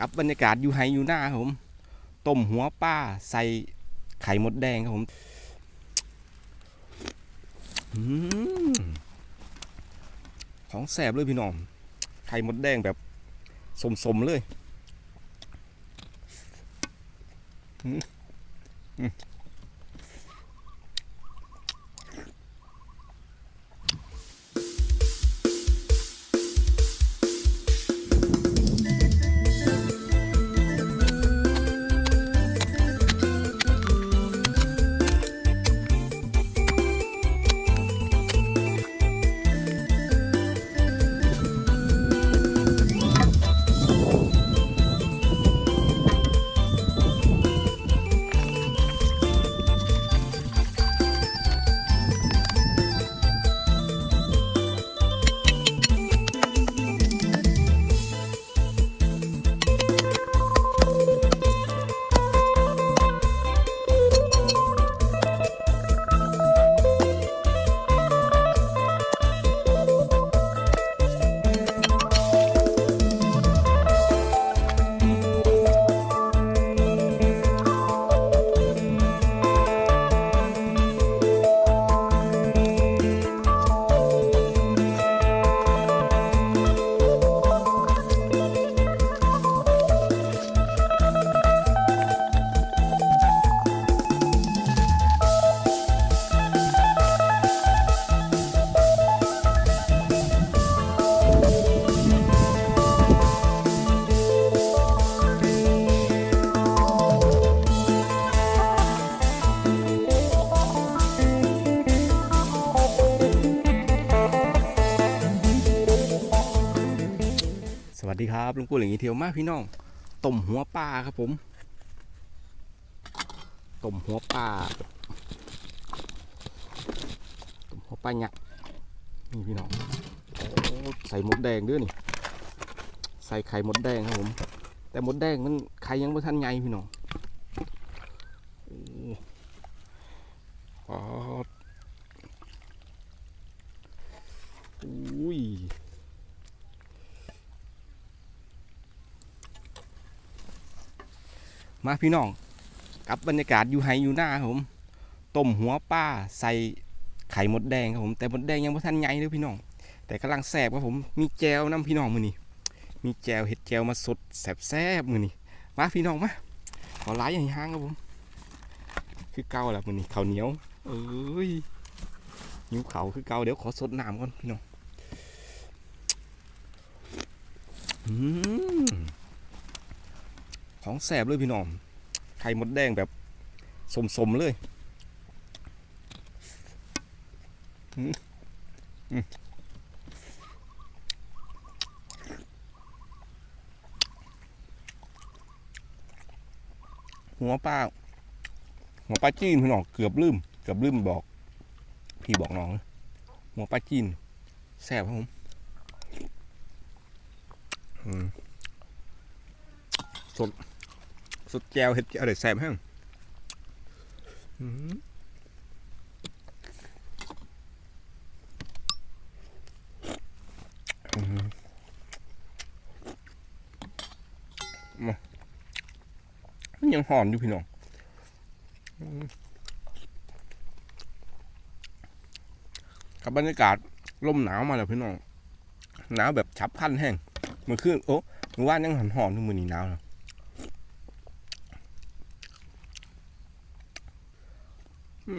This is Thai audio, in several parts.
กับบรรยากาศอยู่ไฮอยู่หน้าครับผมต้มหัวป้าใส่ไข่มดแดงครับผมอืมของแสบเลยพี่น้อง ไข่มดแดงแบบสมๆเลย อืม ครับลุงกุ้งหลิงอีเทียวมากพี่น้องต้มหัวปลาครับผมต้มหัวปลาต้มหัวปลาเนี่ยนี่พี่น้องอใส่หมดแดงด้วยนี่ ใส่ไข่หมดแดงครับผม แต่หมดแดงมันไข่ยังไม่ทันใหญ่พี่น้องโอ้โหอุ้ย มาพี่น้องกับบรรยากาศอยู่ไฮอยู่หน้าครับผมต้มหัวปลาใส่ไข่มดแดงครับผมแต่มดแดงยังไม่ทันใหญ่เลยพี่น้อง แต่กำลังแสบครับผมมีแจวน้ำพี่น้องมือนี่มีแจวเห็ดแจวมาสดแสบแซบมือนี่มาพี่น้องมาขอไล่อย่างห้างครับผม คือเก่าแหละมือนี่ข้าวเหนียว เอ้ยหิวเขาคือเก่าเดี๋ยวขอสดน้ำก่อนพี่น้องอืม ของแสบเลยพี่น้องไข่มดแดงแบบสมๆเลยหัวปลาหัวปลาจีนพี่น้องเกือบลืมเกือบลืมบอก พี่บอกน้องนะหัวปลาจีนแสบครับผมอืม สดแจวเห็ดแจวเด็ดแซ่บแห้งอื้อหืออื้อหือมามันยังหอนอยู่พี่น้องอื้อกับบรรยากาศลมหนาวมาแล้วพี่น้อง หนาวแบบฉับพลันแห้งเมื่อคืนโอ้เมื่อวานยังหอนหอนๆทุกมือนี้หนาวแล้ว โอ้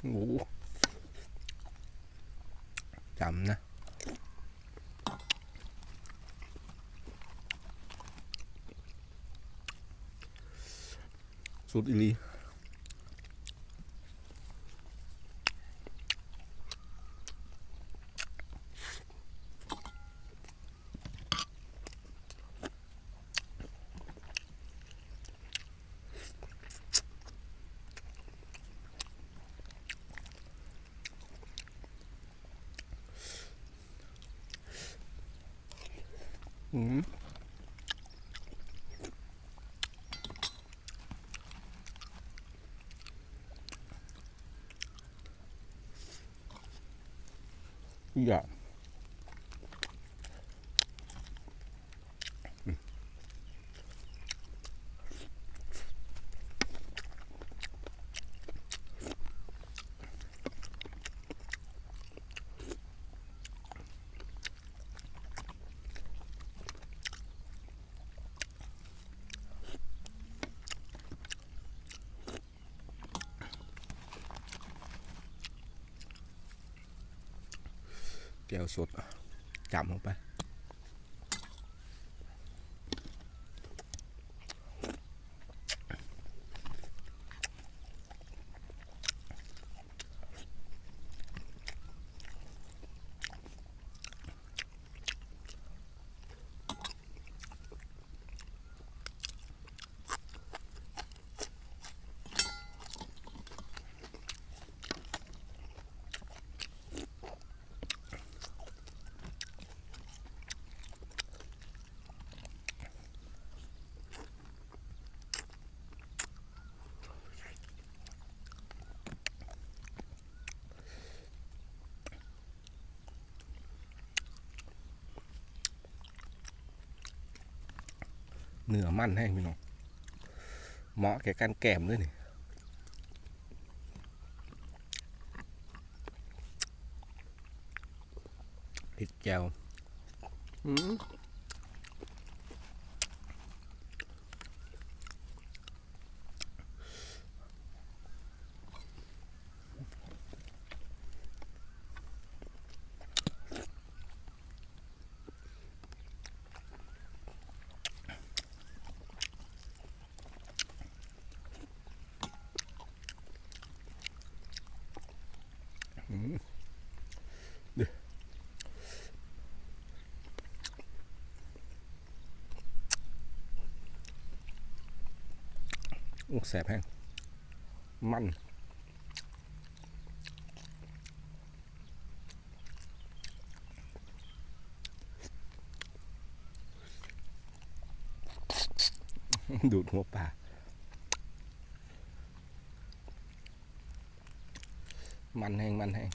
โหจ Mm-hmm. Yeah. แก้วสดจำลงไป เนื้อมันแห้งพี่น้องเหมาะแก่การแกมด้วยนี่พริกแจวอืมอู้ แสบแห้งมันดูดหัวปลามันแห้งมันแห้ง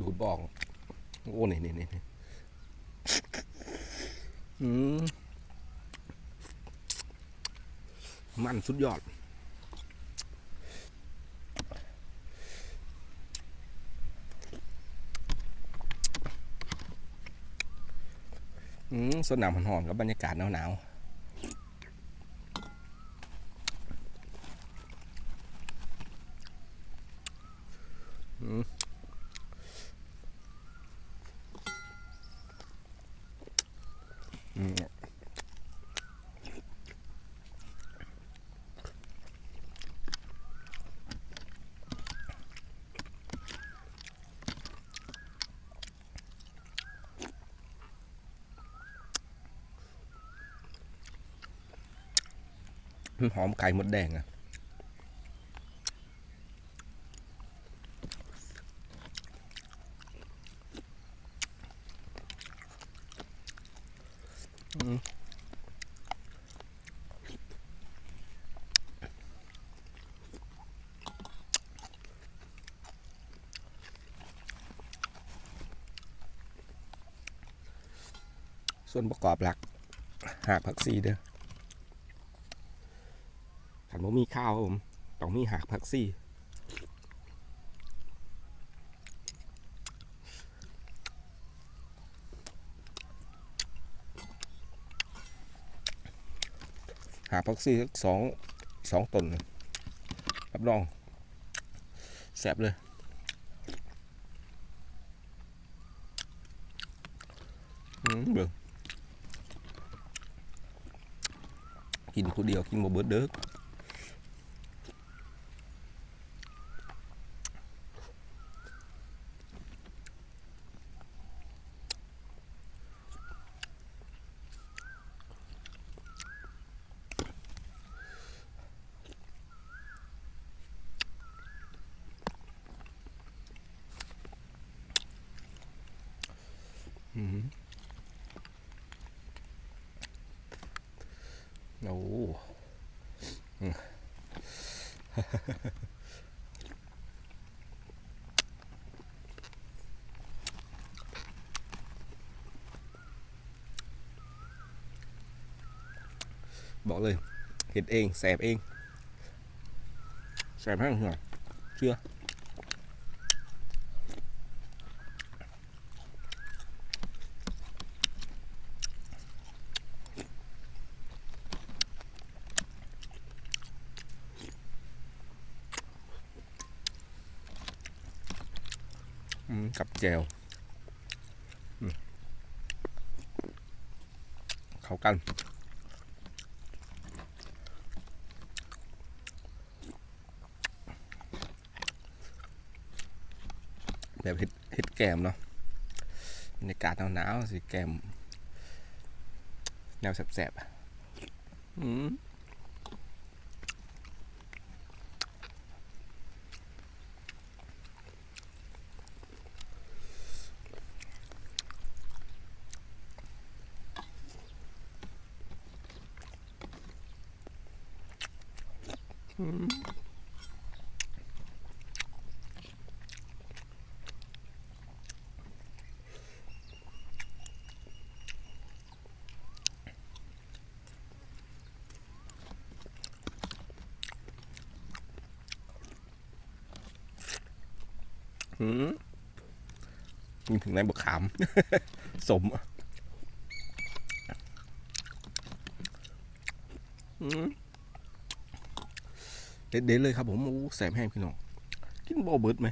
ดูดบอก โอ้ นี่นี่นี่นี่อื มันสุดยอดอืมสดน้ำหอนๆกับบรรยากาศหนาวๆ หอมไก่มดแดงอะ ส่วนประกอบหลัก หากผักซีเด้อขันบ่มีข้าวผม ต้องมีหากผักซี พักซีสักสองสองตนรับรองแซ่บเลยอืมเบื่อกินคนเดียวกินบ่เบิดเด้อม โอ้บอกเลยเห็ดเองแสบเองแสบให้หน่อยเชื่อ กับแจวเข้ากันแบบเห็ดเห็ดแกมเนาะบรรยากาศหนาวๆสิแกม แนวแสบๆอะอืม กินถึงในบกขาม สมอะอืม เด็ดๆเลยครับผมโอ้แสบแห้งพี่น้อง กินบ่เบิดไหม